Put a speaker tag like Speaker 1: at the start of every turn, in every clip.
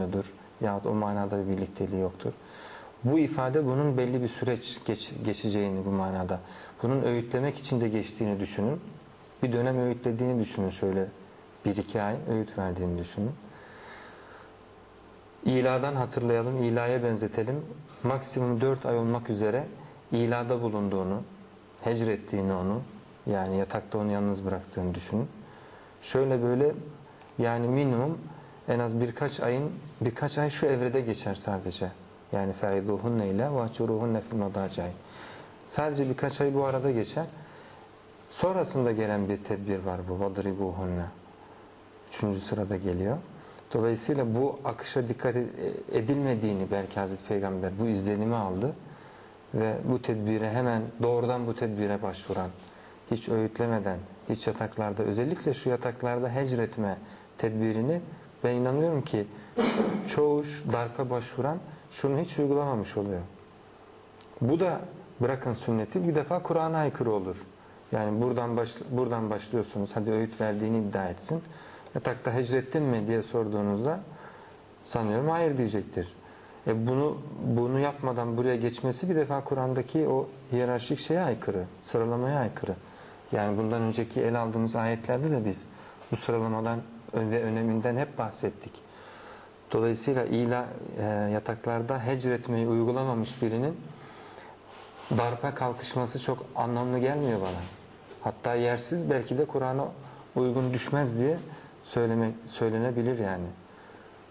Speaker 1: dur yahut o manada bir birlikteliği yoktur. Bu ifade bunun belli bir süreç geç, geçeceğini bu manada. Bunun öğütlemek için de geçtiğini düşünün. Bir dönem öğütlediğini düşünün şöyle bir iki ay öğüt verdiğini düşünün. İladan hatırlayalım, ilaya benzetelim. Maksimum dört ay olmak üzere ilada bulunduğunu, hecrettiğini onu, yani yatakta onu yalnız bıraktığını düşünün. Şöyle böyle yani minimum en az birkaç ayın birkaç ay şu evrede geçer sadece. Yani feiduhunne ile vahcuruhunne fil madacai. Sadece birkaç ay bu arada geçer. Sonrasında gelen bir tedbir var bu. Vadribuhunne. Üçüncü sırada geliyor. Dolayısıyla bu akışa dikkat edilmediğini belki Hazreti Peygamber bu izlenimi aldı ve bu tedbire hemen doğrudan bu tedbire başvuran, hiç öğütlemeden, hiç yataklarda özellikle şu yataklarda hecretme tedbirini ben inanıyorum ki çoğu darpa başvuran şunu hiç uygulamamış oluyor. Bu da bırakın sünneti bir defa Kur'an'a aykırı olur. Yani buradan baş, buradan başlıyorsunuz. Hadi öğüt verdiğini iddia etsin. Yatakta hecrettin mi diye sorduğunuzda sanıyorum hayır diyecektir. E bunu bunu yapmadan buraya geçmesi bir defa Kur'an'daki o hiyerarşik şeye aykırı, sıralamaya aykırı. Yani bundan önceki el aldığımız ayetlerde de biz bu sıralamadan ve öneminden hep bahsettik. Dolayısıyla ila e, yataklarda hecretmeyi uygulamamış birinin darpa kalkışması çok anlamlı gelmiyor bana. Hatta yersiz belki de Kur'an'a uygun düşmez diye söylemek söylenebilir yani.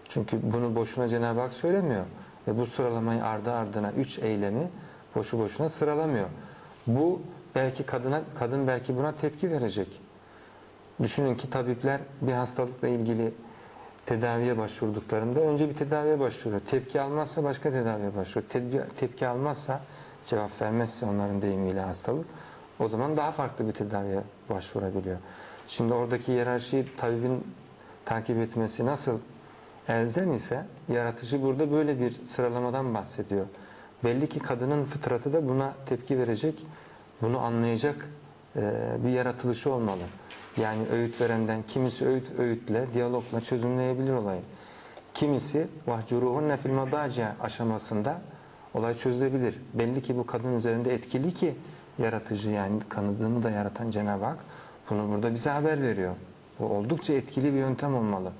Speaker 1: Çünkü bunu boşuna Cenab-ı Hak söylemiyor. Ve bu sıralamayı ardı ardına üç eylemi boşu boşuna sıralamıyor. Bu belki kadına kadın belki buna tepki verecek. Düşünün ki tabipler bir hastalıkla ilgili tedaviye başvurduklarında önce bir tedaviye başvuruyor. Tepki almazsa başka tedaviye başvuruyor. Tepki, tepki almazsa cevap vermezse onların deyimiyle hastalık o zaman daha farklı bir tedaviye başvurabiliyor. Şimdi oradaki hiyerarşiyi tabibin takip etmesi nasıl elzem ise yaratıcı burada böyle bir sıralamadan bahsediyor. Belli ki kadının fıtratı da buna tepki verecek, bunu anlayacak bir yaratılışı olmalı. Yani öğüt verenden kimisi öğüt öğütle, diyalogla çözümleyebilir olayı. Kimisi vahcuruhunne fil madacia aşamasında olay çözülebilir. Belli ki bu kadın üzerinde etkili ki yaratıcı yani kanadını da yaratan Cenab-ı Hak bunu burada bize haber veriyor. Bu oldukça etkili bir yöntem olmalı.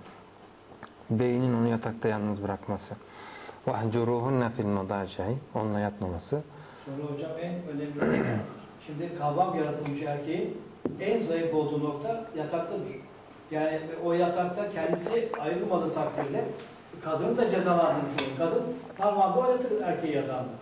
Speaker 1: Beynin onu yatakta yalnız bırakması. وَهْجُرُوهُنَّ fil الْمَضَاجِعِ Onunla yatmaması.
Speaker 2: Sonra hocam en önemli olan şimdi kavram yaratılmış erkeğin en zayıf olduğu nokta yataktadır. Yani o yatakta kendisi ayrılmadığı takdirde kadını da cezalandırmış olur. Kadın normalde oynatır erkeği yatağında.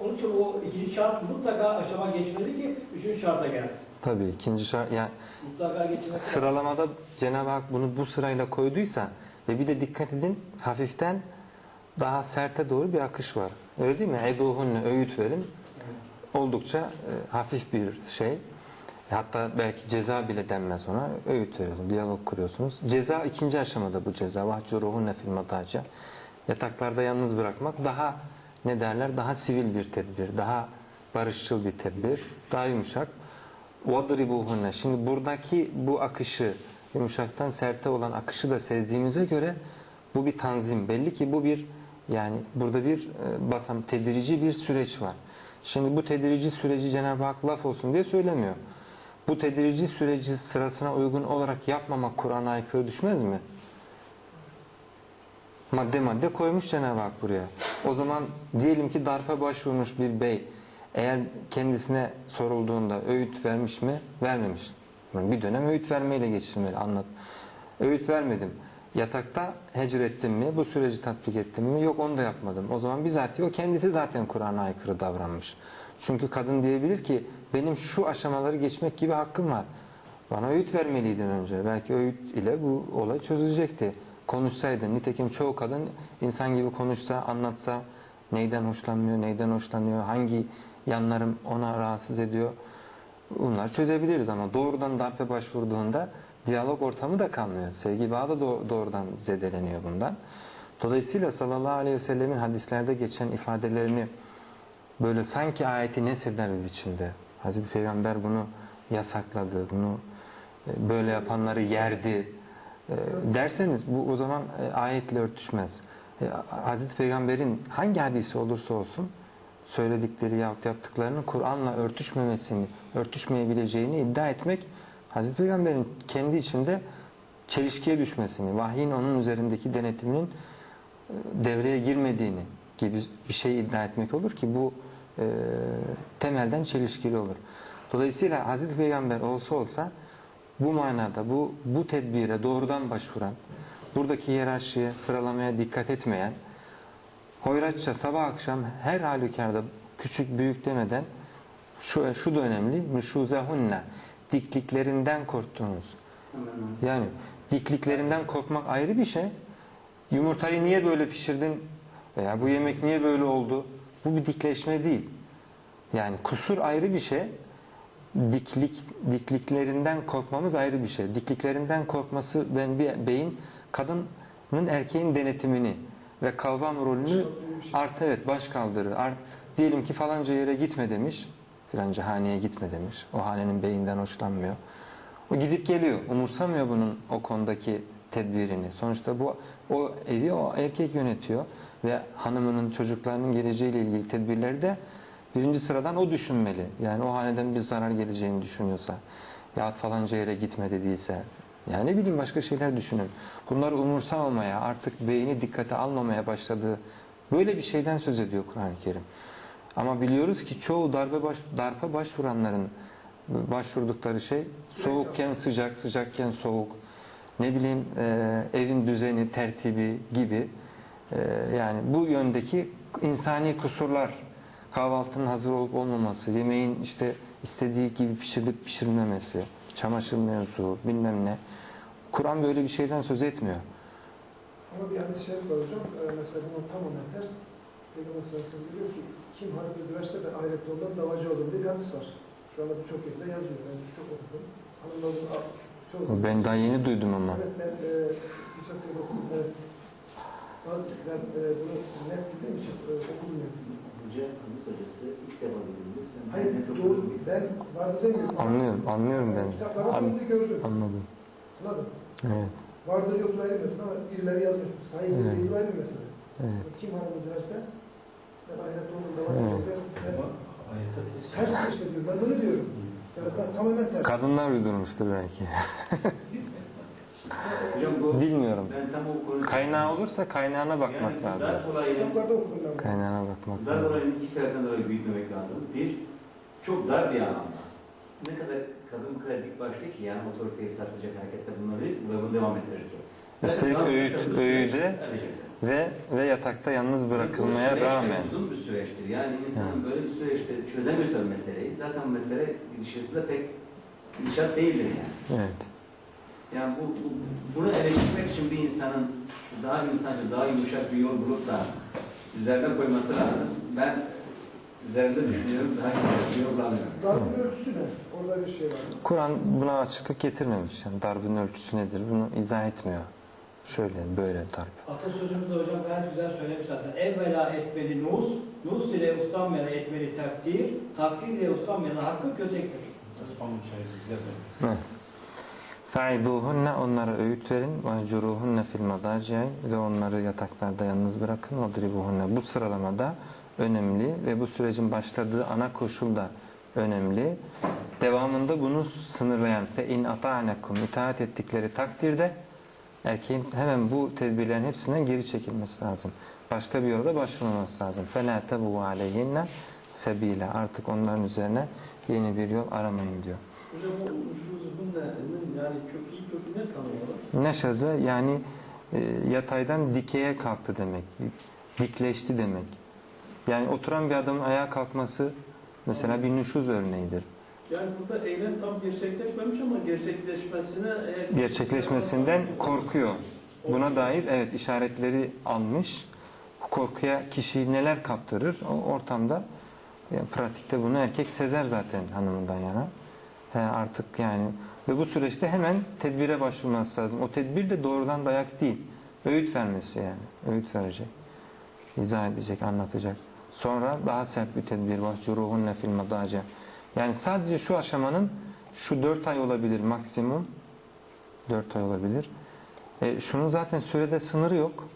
Speaker 2: Onun için o ikinci şart mutlaka aşama geçmeli ki üçüncü şarta gelsin.
Speaker 1: Tabii ikinci şart yani
Speaker 2: Mutlaka geçmesi
Speaker 1: sıralamada Cenab-ı Hak bunu bu sırayla koyduysa ve bir de dikkat edin hafiften daha serte doğru bir akış var. Öyle değil mi? Eduhunne öğüt verin. Oldukça e, hafif bir şey. Hatta belki ceza bile denmez ona. Öğüt veriyorsunuz, diyalog kuruyorsunuz. Ceza ikinci aşamada bu ceza. Vahcuruhunne fil mataca. Yataklarda yalnız bırakmak daha ne derler? Daha sivil bir tedbir, daha barışçıl bir tedbir, daha yumuşak. وَضْرِبُوهُنَّ Şimdi buradaki bu akışı, yumuşaktan serte olan akışı da sezdiğimize göre bu bir tanzim. Belli ki bu bir yani burada bir e, basam tedirici bir süreç var. Şimdi bu tedirici süreci Cenab-ı Hak laf olsun diye söylemiyor. Bu tedirici süreci sırasına uygun olarak yapmamak Kur'an'a aykırı düşmez mi? Madde madde koymuş Cenab-ı Hak buraya. O zaman diyelim ki darpa başvurmuş bir bey eğer kendisine sorulduğunda öğüt vermiş mi? Vermemiş. Bir dönem öğüt vermeyle geçirmeli. Anlat. Öğüt vermedim. Yatakta hecr ettim mi? Bu süreci tatbik ettim mi? Yok onu da yapmadım. O zaman bizatihi o kendisi zaten Kur'an'a aykırı davranmış. Çünkü kadın diyebilir ki benim şu aşamaları geçmek gibi hakkım var. Bana öğüt vermeliydin önce. Belki öğüt ile bu olay çözülecekti. Konuşsaydın. Nitekim çoğu kadın insan gibi konuşsa, anlatsa neyden hoşlanmıyor, neyden hoşlanıyor, hangi yanlarım ona rahatsız ediyor. Bunlar çözebiliriz ama doğrudan darbe başvurduğunda diyalog ortamı da kalmıyor. Sevgi bağı da doğrudan zedeleniyor bundan. Dolayısıyla sallallahu aleyhi ve sellemin hadislerde geçen ifadelerini böyle sanki ayeti nesheder bir biçimde. Hazreti Peygamber bunu yasakladı, bunu böyle yapanları yerdi derseniz bu o zaman ayetle örtüşmez. e, Hazreti Peygamber'in hangi hadisi olursa olsun söyledikleri yahut yaptıklarının Kur'an'la örtüşmemesini, örtüşmeyebileceğini iddia etmek Hazreti Peygamber'in kendi içinde çelişkiye düşmesini, vahyin onun üzerindeki denetiminin e, devreye girmediğini gibi bir şey iddia etmek olur ki bu e, temelden çelişkili olur. Dolayısıyla Hazreti Peygamber olsa olsa bu manada bu bu tedbire doğrudan başvuran, buradaki hiyerarşiye, sıralamaya dikkat etmeyen, hoyratça sabah akşam her halükarda küçük büyük demeden şu şu da önemli. Nuşuzahunna dikliklerinden korktuğunuz. Yani dikliklerinden korkmak ayrı bir şey. Yumurtayı niye böyle pişirdin veya bu yemek niye böyle oldu? Bu bir dikleşme değil. Yani kusur ayrı bir şey. Diklik dikliklerinden korkmamız ayrı bir şey. Dikliklerinden korkması ben bir beyin kadının erkeğin denetimini ve kavram rolünü artı evet baş kaldırır. Art, diyelim ki falanca yere gitme demiş. Filanca haneye gitme demiş. O hanenin beyinden hoşlanmıyor. O gidip geliyor. Umursamıyor bunun o konudaki tedbirini. Sonuçta bu o evi o erkek yönetiyor ve hanımının çocuklarının geleceğiyle ilgili tedbirleri de birinci sıradan o düşünmeli. Yani o haneden bir zarar geleceğini düşünüyorsa yahut falanca yere gitme dediyse yani ne bileyim başka şeyler düşünün. Bunları umursamamaya artık beyni dikkate almamaya başladığı böyle bir şeyden söz ediyor Kur'an-ı Kerim. Ama biliyoruz ki çoğu darbe baş, darpa başvuranların başvurdukları şey soğukken sıcak, sıcakken soğuk, ne bileyim e, evin düzeni, tertibi gibi yani bu yöndeki insani kusurlar, kahvaltının hazır olup olmaması, yemeğin işte istediği gibi pişirilip pişirilmemesi, çamaşır mevzu, bilmem ne. Kur'an böyle bir şeyden söz etmiyor.
Speaker 3: Ama bir hadis-i şerif var hocam. Ee, mesela bunun tamamen ters. Peygamber sallallahu diyor ki kim harp ederse ben ahirette ondan davacı olurum diye bir hadis var. Şu anda birçok yerde yazıyor. Ben çok okudum. Hanımların çoğu
Speaker 1: Ben daha yeni duydum ama.
Speaker 3: Evet ben e, yerde okudum. Evet. Bazı- Ben e, bunu net bildiğim için e, okudum yani.
Speaker 4: Hoca, hadis hocası ilk defa duyuyor. Sen
Speaker 3: Hayır doğru. Ben vardı demiyorum.
Speaker 1: Anlıyorum, anlıyorum ben.
Speaker 3: Kitaplarda
Speaker 1: An-
Speaker 3: bunu gördüm.
Speaker 1: Anladım.
Speaker 3: Anladın?
Speaker 1: Evet,
Speaker 3: Vardır yoktur ayrı mesele ama birileri yazmış. Sahih
Speaker 1: Evet.
Speaker 3: değildir ayrı mesele.
Speaker 1: evet.
Speaker 3: Kim hanımı derse ben ahirette onun davacı
Speaker 1: Evet.
Speaker 3: Ben-
Speaker 4: ters.
Speaker 3: Diyor. Ben bunu diyorum. Yani ben tamamen ters.
Speaker 1: Kadınlar uydurmuştur belki.
Speaker 4: Hocam bu
Speaker 1: Bilmiyorum.
Speaker 4: ben tam o konuda
Speaker 1: Kaynağı olursa kaynağına bakmak
Speaker 4: yani
Speaker 1: lazım.
Speaker 3: Kitaplarda bunu.
Speaker 1: Kaynağına bakmak
Speaker 4: darp
Speaker 1: lazım.
Speaker 4: olayının iki sebepten dolayı büyütmemek lazım. Bir, çok dar bir anlamda. Ne kadar kadın bu kadar dik başlı ki yani otoriteyi sarsacak harekette bunları ve bunu devam ettirir ki.
Speaker 1: Üstelik
Speaker 4: Zaten
Speaker 1: öğüt- öğüde
Speaker 4: Evet.
Speaker 1: Ve ve yatakta yalnız bırakılmaya
Speaker 4: süreç de
Speaker 1: rağmen.
Speaker 4: Uzun bir süreçtir. Yani insanın böyle bir süreçte çözemiyorsa bir meseleyi zaten mesele gidişatında pek gidişat değildir yani.
Speaker 1: Evet.
Speaker 4: Yani bu, bu bunu eleştirmek için bir insanın daha insancı, daha yumuşak bir yol bulup da üzerine koyması lazım. Ben üzerinde düşünüyorum, daha yumuşak bir yol bulamıyorum.
Speaker 3: Darbın ölçüsü ne? Orada bir şey var.
Speaker 1: Kur'an buna açıklık getirmemiş. Yani darbın ölçüsü nedir? Bunu izah etmiyor. Şöyle böyle darp.
Speaker 2: Atasözümüzde hocam gayet güzel söylemiş zaten. Evvela etmeli nus, nus ile ustanmayana etmeli takdir, takdir ile ustanmayana hakkı kötektir.
Speaker 1: Evet. Fa'iduhunne onlara öğüt verin ve curuhunne fil madaci'i ve onları yataklarda yalnız bırakın. Vadribuhunne bu sıralamada önemli ve bu sürecin başladığı ana koşul da önemli. Devamında bunu sınırlayan fe in ata'nekum itaat ettikleri takdirde erkeğin hemen bu tedbirlerin hepsinden geri çekilmesi lazım. Başka bir yolda başvurmaması lazım. فَلَا تَبُوا عَلَيْهِنَّ sebile Artık onların üzerine yeni bir yol aramayın diyor.
Speaker 5: Hocam o yani kökü kökü ne tam olarak?
Speaker 1: Neşaze yani e, yataydan dikeye kalktı demek. Dikleşti demek. Yani oturan bir adamın ayağa kalkması mesela bir nüşuz örneğidir.
Speaker 5: Yani burada eylem tam gerçekleşmemiş ama gerçekleşmesine
Speaker 1: Gerçekleşmesinden korkuyor. Buna dair evet işaretleri almış. Korkuya kişiyi neler kaptırır? O ortamda yani pratikte bunu erkek sezer zaten hanımından yana. He, artık yani ve bu süreçte hemen tedbire başvurması lazım. O tedbir de doğrudan dayak değil. Öğüt vermesi yani. Öğüt verecek. İzah edecek, anlatacak. Sonra daha sert bir tedbir var. Curuhunne fil madace. Yani sadece şu aşamanın şu dört ay olabilir maksimum. Dört ay olabilir. E, şunun zaten sürede sınırı yok.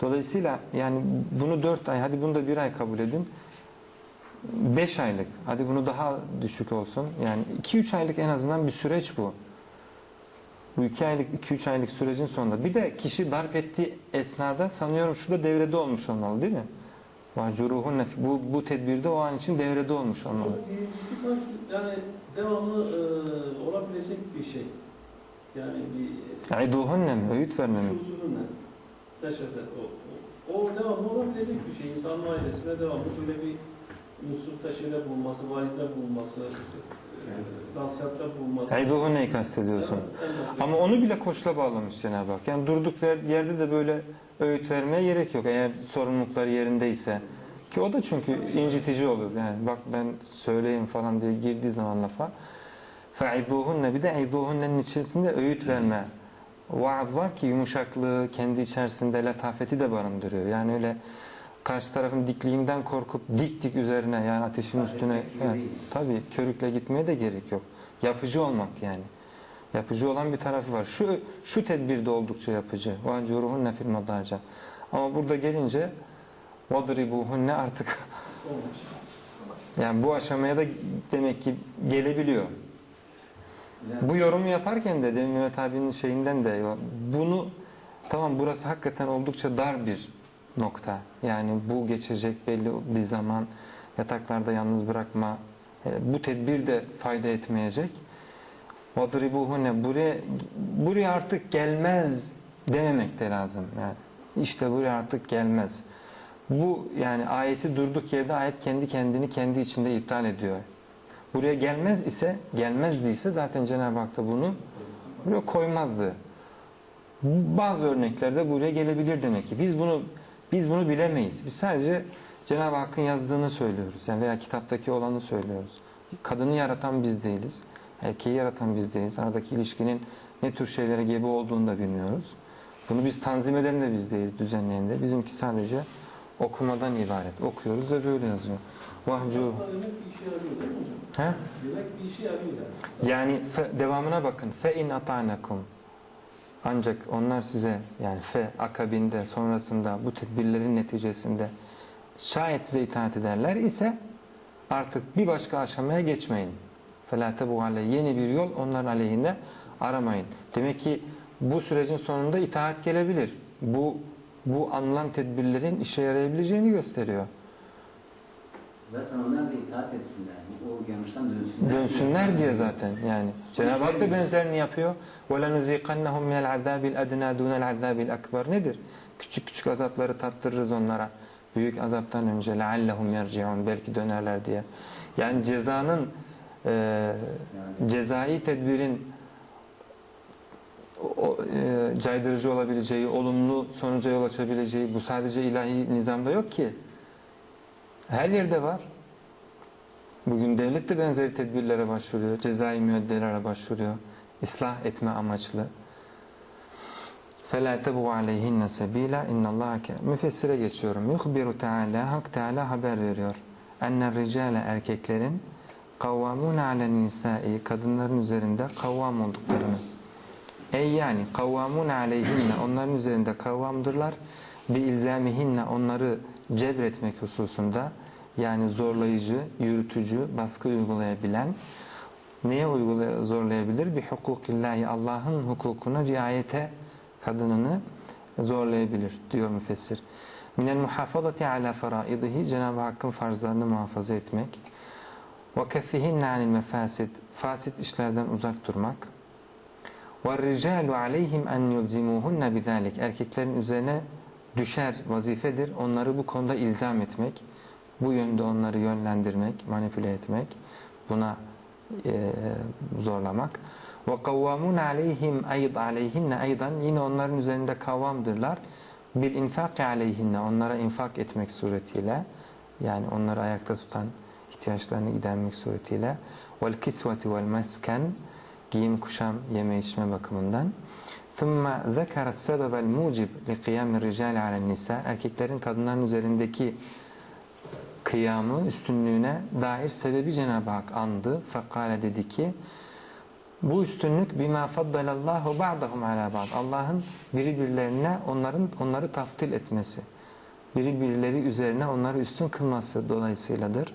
Speaker 1: Dolayısıyla yani bunu 4 ay, hadi bunu da bir ay kabul edin. 5 aylık, hadi bunu daha düşük olsun. Yani 2-3 aylık en azından bir süreç bu. Bu 2 aylık, 2-3 aylık sürecin sonunda. Bir de kişi darp ettiği esnada sanıyorum şu da devrede olmuş olmalı değil mi? Vahcuruhunne bu, bu tedbirde o an için devrede olmuş olmalı.
Speaker 5: Birincisi sanki yani devamlı e, olabilecek bir şey. Yani bir
Speaker 1: İduhunne mi? Öğüt verme mi?
Speaker 5: şu usulü ne? Yaşasın. O, o, o devamlı olabilecek bir şey. İnsanın ailesine devamlı böyle bir nusulta şeyler bulunması, vaizler bulunması, işte, e, nasihatler bulunması.
Speaker 1: İduhunne'yi kastediyorsun.
Speaker 5: Evet, en başta.
Speaker 1: Ama onu bile koçla bağlamış Cenab-ı Hak. Yani durduk ver- yerde de böyle öğüt vermeye gerek yok. Eğer sorumlulukları yerindeyse. Ki o da çünkü incitici olur. Yani bak ben söyleyeyim falan diye girdiği zaman lafa. فَعِذُوهُنَّ bir de اِذُوهُنَّ'nin içerisinde öğüt verme. Vaaz var ki yumuşaklığı kendi içerisinde letafeti de barındırıyor. Yani öyle karşı tarafın dikliğinden korkup dik dik üzerine yani ateşin
Speaker 4: Tabii
Speaker 1: üstüne
Speaker 4: yani,
Speaker 1: tabii körükle gitmeye de gerek yok. Yapıcı olmak yani. Yapıcı olan bir tarafı var. Şu şu tedbirde oldukça yapıcı. Vancı ruhun nefil madaca. Ama burada gelince vadribuhun ne
Speaker 5: artık
Speaker 1: yani bu aşamaya da demek ki gelebiliyor. Bu yorumu yaparken de demin Mehmet abinin şeyinden de bunu tamam burası hakikaten oldukça dar bir nokta. Yani bu geçecek belli bir zaman yataklarda yalnız bırakma. E, bu tedbir de fayda etmeyecek. Vadribuhune buraya buraya artık gelmez dememek de lazım. Yani işte buraya artık gelmez. Bu yani ayeti durduk yerde ayet kendi kendini kendi içinde iptal ediyor. Buraya gelmez ise gelmez gelmezdiyse zaten Cenab-ı Hak da bunu buraya koymazdı. Bazı örneklerde buraya gelebilir demek ki. Biz bunu biz bunu bilemeyiz. Biz sadece Cenab-ı Hakk'ın yazdığını söylüyoruz. Yani veya kitaptaki olanı söylüyoruz. Kadını yaratan biz değiliz. Erkeği yaratan biz değiliz. Aradaki ilişkinin ne tür şeylere gebe olduğunu da bilmiyoruz. Bunu biz tanzim eden de biz değiliz, düzenleyen de. Bizimki sadece okumadan ibaret. Okuyoruz ve böyle yazıyor. Vahcu.
Speaker 5: Hocam?
Speaker 1: He?
Speaker 5: Yarıyor yani.
Speaker 1: Devamına bakın. Fe in ata'nakum. Ancak onlar size yani fe akabinde sonrasında bu tedbirlerin neticesinde şayet size itaat ederler ise artık bir başka aşamaya geçmeyin. Felate bu hale yeni bir yol onların aleyhinde aramayın. Demek ki bu sürecin sonunda itaat gelebilir. Bu bu anılan tedbirlerin işe yarayabileceğini gösteriyor.
Speaker 4: Zaten onlar da itaat etsinler. O yanlıştan dönsünler.
Speaker 1: Dönsünler diye zaten yani. Cenab-ı Hak da benzerini yapıyor. وَلَنُذِيقَنَّهُمْ مِنَ الْعَذَابِ الْاَدْنَى دُونَ الْعَذَابِ الْاَكْبَرِ Nedir? Küçük küçük azapları tattırırız onlara. Büyük azaptan önce لَعَلَّهُمْ يَرْجِعُونَ Belki dönerler diye. Yani cezanın e,
Speaker 4: Yani
Speaker 1: cezai tedbirin o, o, e, caydırıcı olabileceği, olumlu sonuca yol açabileceği bu sadece ilahi nizamda yok ki. Her yerde var. Bugün devlet de benzeri tedbirlere başvuruyor. Cezai müeddelere başvuruyor. İslah etme amaçlı. فَلَا تَبُوا عَلَيْهِنَّ سَب۪يلًا اِنَّ اللّٰهَ Müfessire geçiyorum. يُخْبِرُ Teala Hak Teala haber veriyor. اَنَّ الرِّجَالَ erkeklerin kavvamun alen nisai kadınların üzerinde kavvam olduklarını. Ey yani kavvamun aleyhinne onların üzerinde kavvamdırlar. Bi ilzamihinne onları cebretmek hususunda yani zorlayıcı, yürütücü, baskı uygulayabilen neye uygulay zorlayabilir? Bir hukukillahi Allah'ın hukukuna riayete kadınını zorlayabilir diyor müfessir. Minel muhafazati ala faraidihi Cenab-ı Hakk'ın farzlarını muhafaza etmek. Ve keffihinne anil mefasid fasit işlerden uzak durmak. Ve ricalu aleyhim en yulzimuhunne bizalik erkeklerin üzerine düşer vazifedir onları bu konuda ilzam etmek bu yönde onları yönlendirmek manipüle etmek buna e, zorlamak ve kavvamun aleyhim ayd aleyhinne aydan yine onların üzerinde kavvamdırlar bil infak aleyhinne onlara infak etmek suretiyle yani onları ayakta tutan ihtiyaçlarını gidermek suretiyle vel kisveti vel mesken giyim kuşam yeme içme bakımından ثُمَّ ذَكَرَ السَّبَبَ الْمُوجِبِ لِقِيَامِ الرِّجَالِ عَلَى النِّسَاءِ Erkeklerin kadınların üzerindeki kıyamı, üstünlüğüne dair sebebi Cenab-ı Hak andı. Fekale dedi ki Bu üstünlük bima faddalallahu ba'dahum ala ba'd. Allah'ın birbirlerine onların onları taftil etmesi. Birbirleri üzerine onları üstün kılması dolayısıyladır.